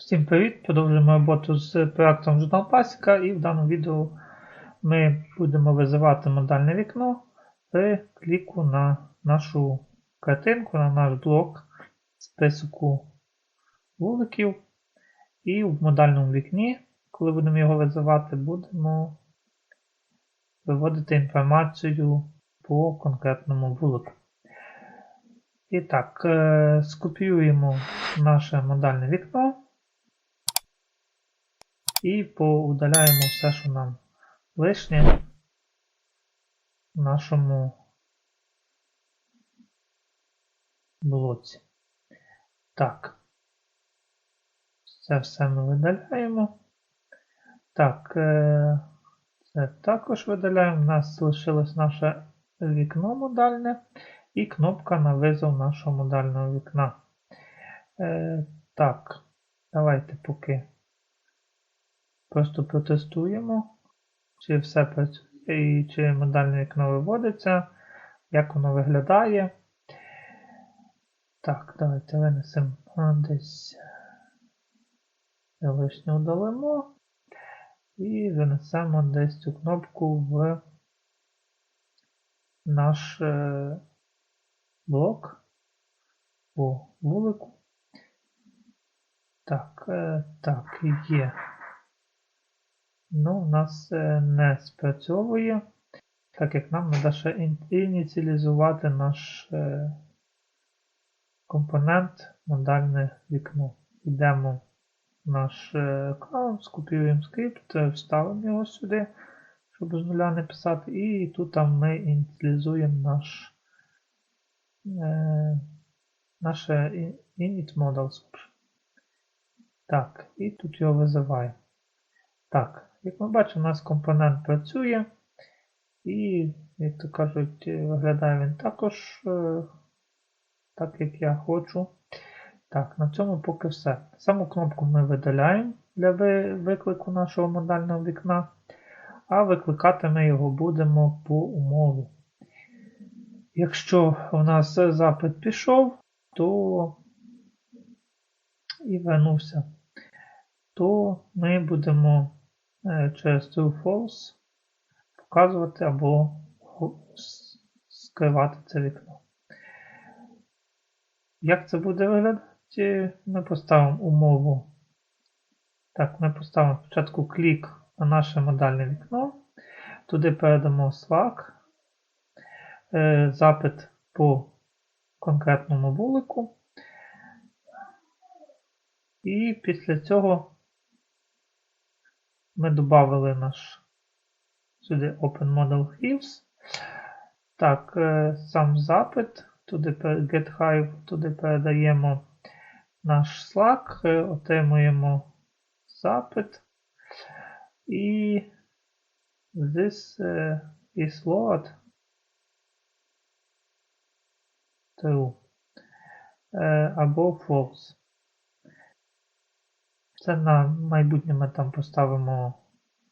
Всім привіт! Продовжуємо роботу з проектом журнал Пасіка і в даному відео ми будемо визивати модальне вікно при кліку на нашу картинку, на наш блок списку вуликів. І в модальному вікні, коли будемо його визивати, будемо виводити інформацію по конкретному вулику. І так, е, скопіюємо наше модальне вікно. І поудаляємо все, що нам лишнє в нашому блоці. Так. Це все ми видаляємо. Так, е, це також видаляємо. У нас залишилось наше вікно модальне і кнопка на визов нашого модального вікна. Е, Так, давайте поки. Просто протестуємо, чи все працює і чи модальне вікно виводиться, як воно виглядає. Так, давайте винесемо десь лишнє удалимо і винесемо десь цю кнопку в наш е, блок по вулику. Так, е, так, є. Ну, у нас е, не спрацьовує, так як нам треба ще ініціалізувати наш е, компонент модальне вікно. Йдемо в наш аккаунт, скопіюємо скрипт, вставимо його сюди, щоб з нуля не писати, і тут ми ініціалізуємо наш е, наше init models. Так, і тут його визиваємо. Так. Як ми бачимо, у нас компонент працює, і, як то кажуть, виглядає він також е, так, як я хочу. Так, на цьому поки все. Саму кнопку ми видаляємо для виклику нашого модального вікна, а викликати ми його будемо по умові. Якщо у нас запит пішов, то і вернувся, то ми будемо Е, через true false показувати або скривати це вікно. Як це буде виглядати? Ми поставимо умову. Так, ми поставимо спочатку клік на наше модальне вікно. Туди передамо Slack, е, запит по конкретному вулику. І після цього ми додали наш сюди Open Model Fields. Так, е, сам запит, туди GetHive, туди передаємо наш Slack, е, отримуємо запит. І this е, is load true або false. Це на майбутнє ми там поставимо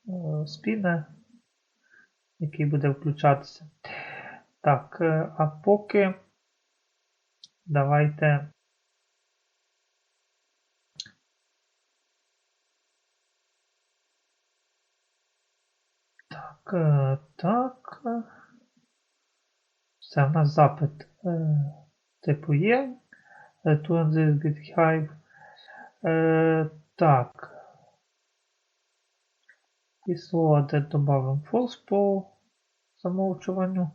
е, спіне, який буде включатися. Так, е, а поки давайте. Так, е, так. Все, у нас запит типу є. Return this GitHive. Так. І слово де додамо false по замовчуванню.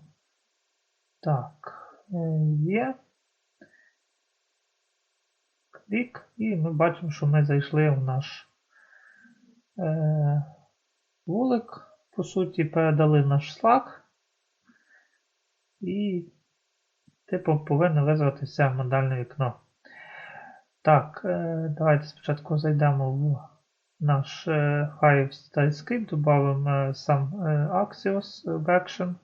Так, е, є. Клік, і ми бачимо, що ми зайшли в наш е, вулик. По суті, передали наш Slack. І типу повинно визватися модальне вікно. Так, е, давайте спочатку зайдемо в наш е, Hive TypeScript, додамо е, сам Axios в Action.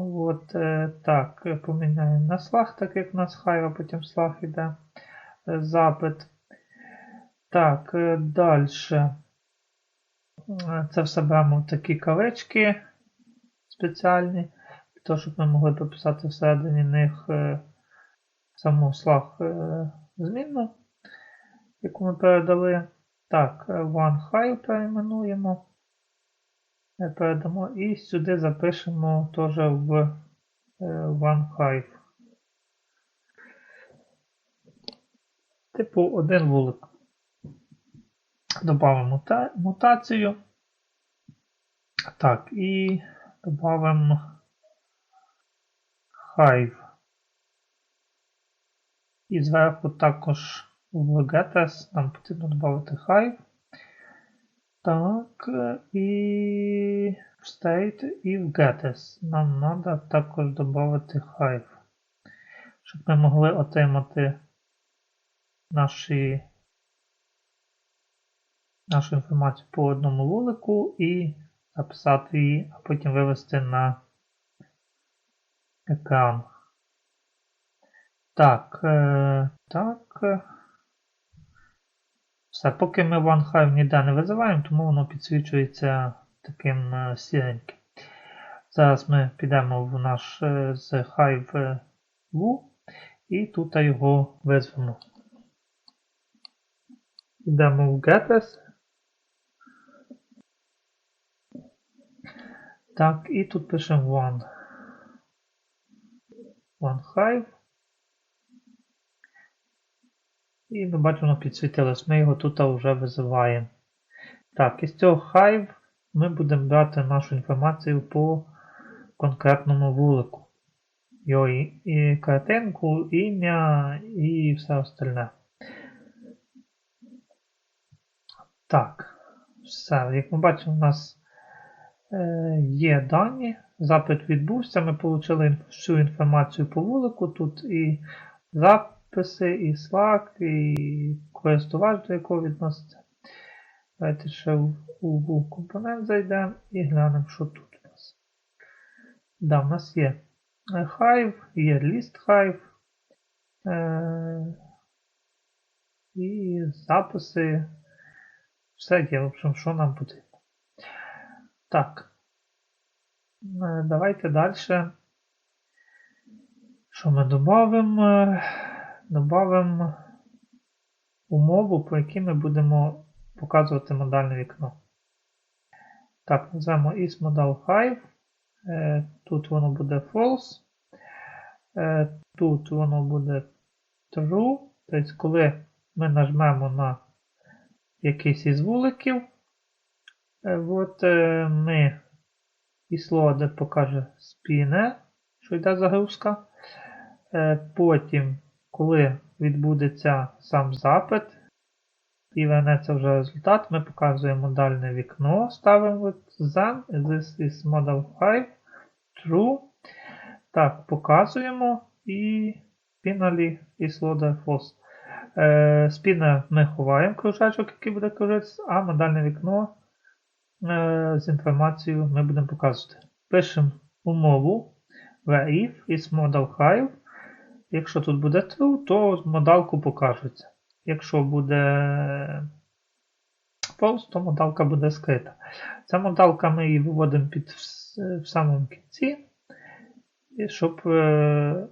От, так, поміняємо на Slack, так як у нас Hive, а потім Slack йде запит. Так, далі. Це все беремо такі кавички спеціальні, для того, щоб ми могли прописати всередині них саму слаг е, змінну. яку ми передали. Так, OneHive перейменуємо. Е, Передамо і сюди запишемо теж в е, OneHive. Типу один вулик. Добавимо мута- мутацію. Так, і додамо Hive. І зверху також в GetS нам потрібно додати Hive. Так, е, і в State, і в GetS нам треба також додати Hive. Щоб ми могли отримати наші, нашу інформацію по одному вулику і записати її, а потім вивести на екран. Так, е, так. Все, поки ми OneHive ніде не визиваємо, тому воно підсвічується таким е, сіреньким. Зараз ми підемо в наш е, з Hive е, і тут його визвемо. Йдемо в Getters. Так, і тут пишемо one. One Hive. І ми бачимо, підсвітилось. Ми його тут вже визиваємо. Так, із цього Hive ми будемо брати нашу інформацію по конкретному вулику. Його і, і картинку, ім'я і все остальне. Так, все. Як ми бачимо, у нас е, є дані. Запит відбувся. Ми отримали всю інформацію по вулику. Тут і записи, і Slack, і користувач, до якого відноситься. Давайте ще у компонент зайдемо і глянемо, що тут у нас. Да, у нас є Hive, є list Hive. Е, і записи. Все є, в общем, що нам потрібно. Так. Е, Давайте далі. Що ми додамо? Додамо умову, по якій ми будемо показувати модальне вікно. Так, назвемо isModal Hive. Е, Тут воно буде false. Е, Тут воно буде true. Тобто, коли ми нажмемо на якийсь із вуликів, е, от ми і слово, де покаже спіне, що йде загрузка. Потім, коли відбудеться сам запит, і вернеться вже результат, ми показуємо дальне вікно, ставимо then, this is model 5, true. Так, показуємо і finally is loader false. Е, спінер ми ховаємо кружечок, який буде кружитися, а модальне вікно е, з інформацією ми будемо показувати. Пишемо умову where if is model hive. Якщо тут буде true, то модалку покажеться. Якщо буде false, то модалка буде скрита. Ця модалка ми її виводимо під в, самому кінці, і щоб е,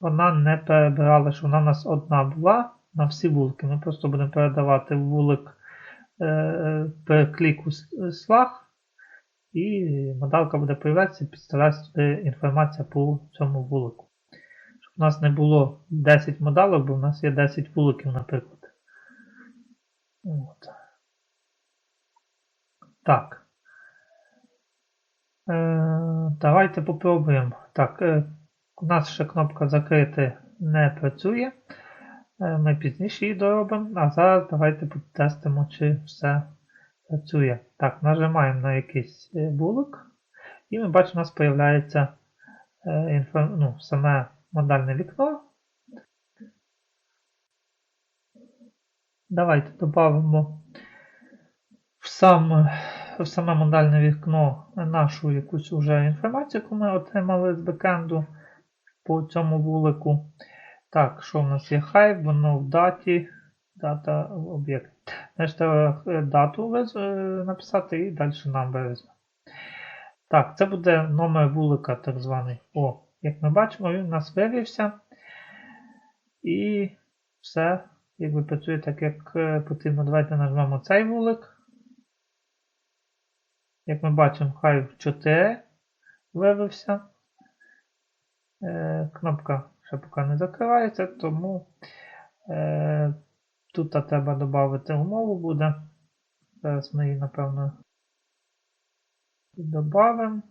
вона не перебирала, що вона у нас одна була на всі вулики. Ми просто будемо передавати вулик е, per кліку слаг, і модалка буде появлятися підставлятися туди інформація по цьому вулику. У нас не було 10 модалок, бо в нас є 10 вуликів, наприклад. От. Так. Е, давайте попробуємо. Так, е, у нас ще кнопка закрити не працює. Е, Ми пізніше її доробимо, а зараз давайте потестимо, чи все працює. Так, нажимаємо на якийсь е, булок, і ми бачимо, у нас з'являється е, ну, саме модальне вікно. Давайте додамо в, сам, в саме модальне вікно нашу якусь уже інформацію, яку ми отримали з бекенду по цьому вулику. Так, що в нас є Hive, воно в даті, дата об'єкт. Значить, дату е, написати і далі нам вивеземо. Так, це буде номер вулика, так званий. О, як ми бачимо, він у нас вивівся. І все якби працює так, як е, потрібно. Давайте нажмемо цей вулик. Як ми бачимо, Hive 4 вивився. Е, кнопка ще поки не закривається, тому е, тут треба додати умову буде. Зараз ми її, напевно, додамо.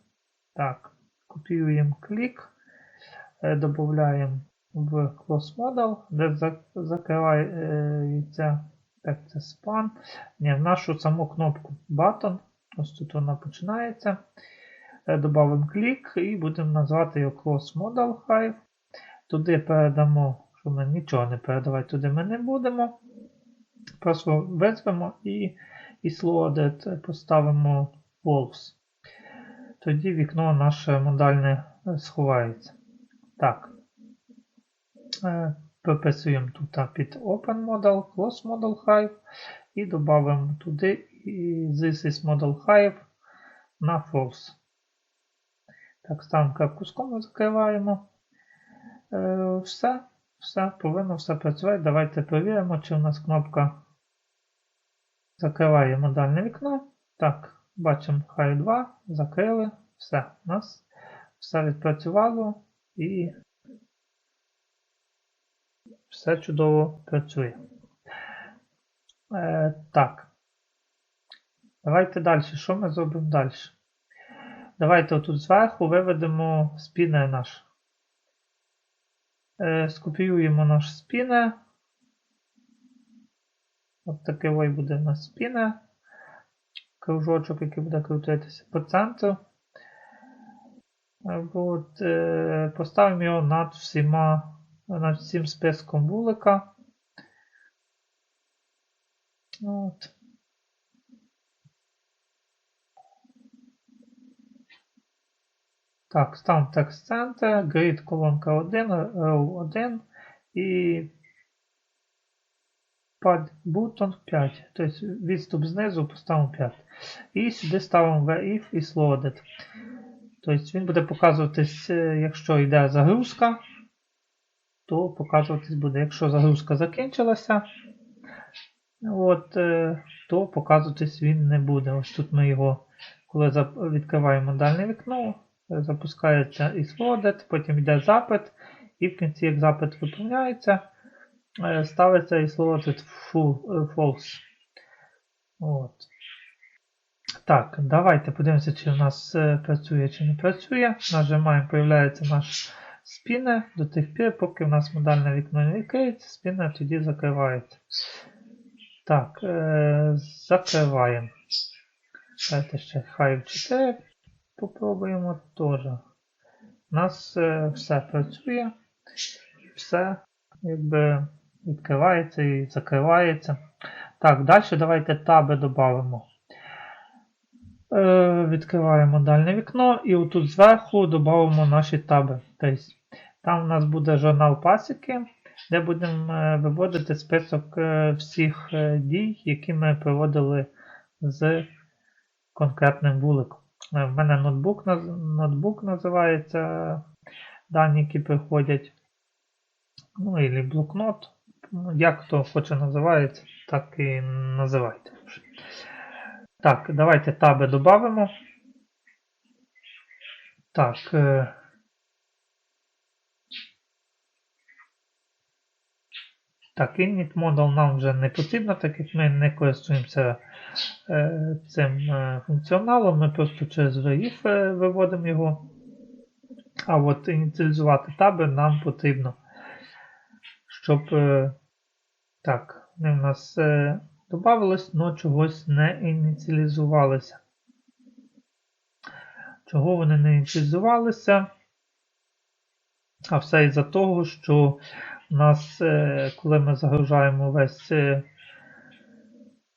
Так, копіюємо клік, додаємо в Close Model, де закривається так, це span. Ні, в нашу саму кнопку Button. Ось тут вона починається. Е, Добавимо клік і будемо назвати його Close Model Hive. Туди передамо, що ми нічого не передавати туди ми не будемо. Просто визвемо і loaded поставимо false. Тоді вікно наше модальне е, сховається. Так. Е, Прописуємо тут під Open Model, Close Model Hive і додамо туди This is Model Hive на false. Так, ставимо крапку з кому, закриваємо. Е, все, все, повинно все працювати. Давайте перевіримо, чи у нас кнопка закриває модальне вікно. Так, бачимо Hive 2, закрили. Все, у нас все відпрацювало і все чудово працює. Е, так. Давайте далі. Що ми зробимо далі? Давайте отут зверху виведемо спінер наш. Е, скопіюємо наш спінер. От такий ой буде у нас спінер. Кружочок, який буде крутитися по центру. От, е, поставимо його над всіма, над всім списком вулика. От. Так, ставимо текст центр, grid колонка 1, row 1 і pad button 5. Тобто відступ знизу поставимо 5. І сюди ставимо if і loaded. Тобто він буде показуватись, е, якщо йде загрузка, то показуватись буде. Якщо загрузка закінчилася, от, е, то показуватись він не буде. Ось тут ми його, коли відкриваємо дальне вікно, е, запускається і потім йде запит, і в кінці, як запит виповняється, ставиться і е, false. От. Так, давайте подивимося, чи у нас е, працює чи не працює. Нажимаємо, появляється наш спінер до тих пір, поки у нас модальне вікно не відкриється, спінер тоді закривається. Так, е, закриваємо. Давайте ще Hive 4 попробуємо теж. У нас е, все працює, все якби відкривається і закривається. Так, далі давайте таби додамо. Е, відкриваємо дальне вікно і отут зверху додамо наші таби. Тобто, там у нас буде журнал пасіки, де будемо е, виводити список е, всіх дій, які ми проводили з конкретним вуликом. В мене ноутбук, ноутбук називається дані, які приходять. Ну, і блокнот. Ну, Як хто хоче називається, так і називайте. Так, давайте таби додамо. Так. е, Так, init model нам вже не потрібно, так як ми не користуємося е, цим е, функціоналом, ми просто через VIF е, виводимо його. А от ініціалізувати таби нам потрібно, щоб так, вони в нас додавалось, але чогось не ініціалізувалися. Чого вони не ініціалізувалися? А все із-за того, що у нас, е, коли ми загружаємо весь е,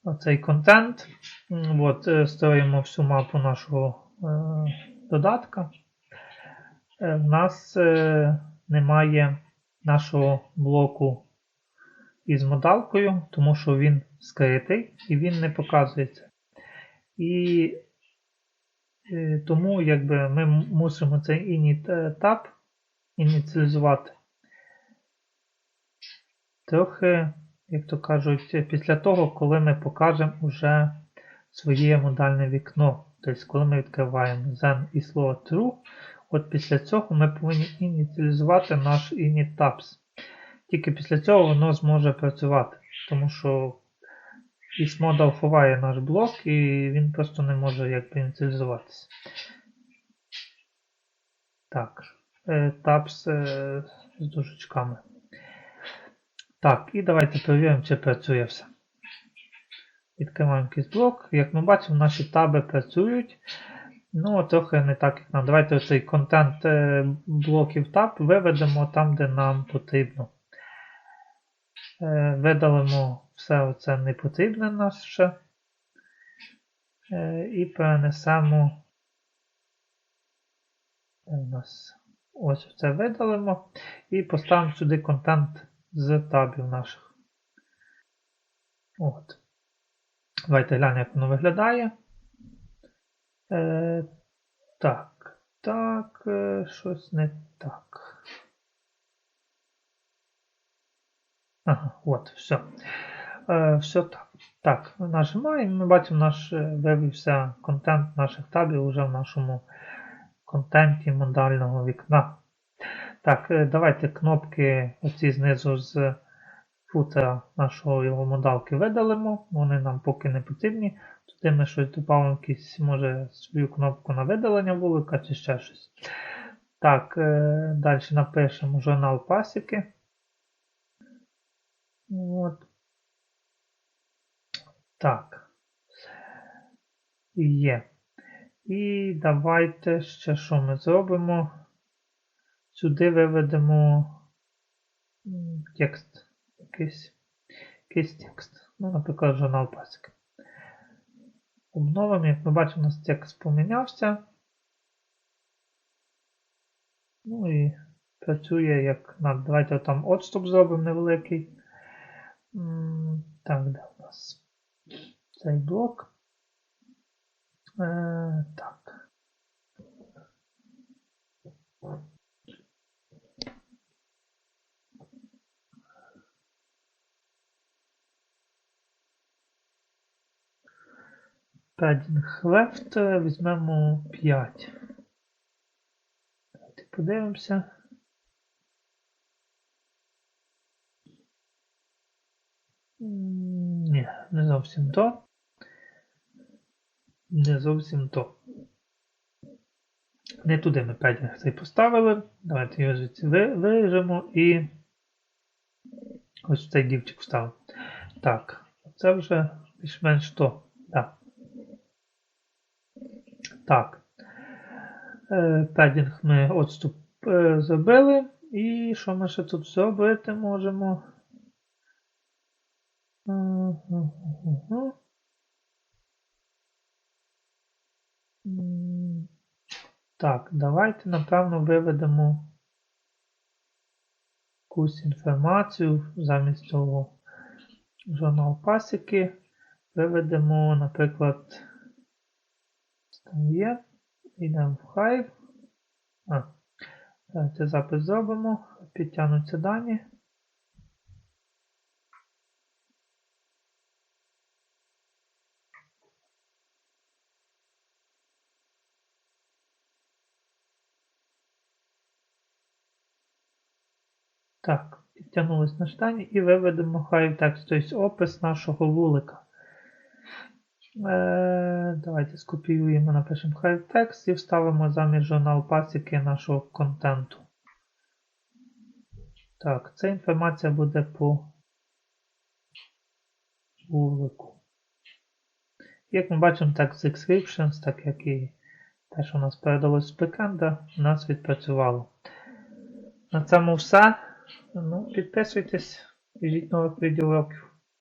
оцей контент, от, е, створюємо всю мапу нашого додатка, в нас немає нашого блоку із модалкою, тому що він скритий і він не показується. І е, тому якби, ми мусимо цей init е, tab ініціалізувати трохи як то кажуть, після того, коли ми покажемо уже своє модальне вікно. Тобто, коли ми відкриваємо Zen і слово true, от після цього ми повинні ініціалізувати наш init tabs. Тільки після цього воно зможе працювати, тому що isModal ховає наш блок і він просто не може якби ініціалізуватися. Так, е, tabs е, з дужечками. Так, і давайте перевіримо, чи працює все. Відкриваємо якийсь блок. Як ми бачимо, наші таби працюють. Ну, трохи не так, як нам. Давайте оцей контент е, блоків таб виведемо там, де нам потрібно. Е, Видалимо все оце непотрібне наше. Е, І перенесемо. У нас ось це видалимо. І поставимо сюди контент з табів наших. От. Давайте глянемо, як воно виглядає. Е, так, так, щось не так. Ага, от, все. Е, все так. Так, нажимаємо, ми бачимо, наш е, вивівся контент наших табів вже в нашому контенті модального вікна. Так, е, давайте кнопки оці знизу з футера нашого його модалки видалимо. Вони нам поки не потрібні. Туди ми щось додамо, якісь, може, свою кнопку на видалення вулика чи ще щось. Так, е, далі напишемо журнал пасіки. От. Так. Є. І давайте ще що ми зробимо. Сюди виведемо текст. Якийсь, якийсь текст. Ну, наприклад, журнал пасіки. Обновимо, як ми бачимо, у нас текст помінявся. Ну і працює як. Давайте там отступ зробимо невеликий. Так, де у нас цей блок? Е, так. Padding left е, візьмемо 5. Давайте подивимося. Ні, не зовсім то. Не зовсім то. Не туди ми педінг цей поставили. Давайте його звідси ви- виріжемо і ось цей дівчик вставимо. Так, це вже більш-менш то. Так. Так. Е, Педінг ми отступ е, зробили. І що ми ще тут зробити можемо? Так, давайте, напевно, виведемо якусь інформацію замість того журнал пасіки. Виведемо, наприклад, там є. Йдемо в Hive. А, давайте запис зробимо. Підтягнуться дані. Так, підтягнулись на штані і виведемо Hive Text, тобто опис нашого вулика. Е, давайте скопіюємо, напишемо Hive Text і вставимо замість журнал пасіки нашого контенту. Так, ця інформація буде по вулику. Як ми бачимо, text descriptions, так як і те, що у нас передалось з бекенда, у нас відпрацювало. На цьому все. Ну, підписуйтесь, біжіть нових відеоуроків.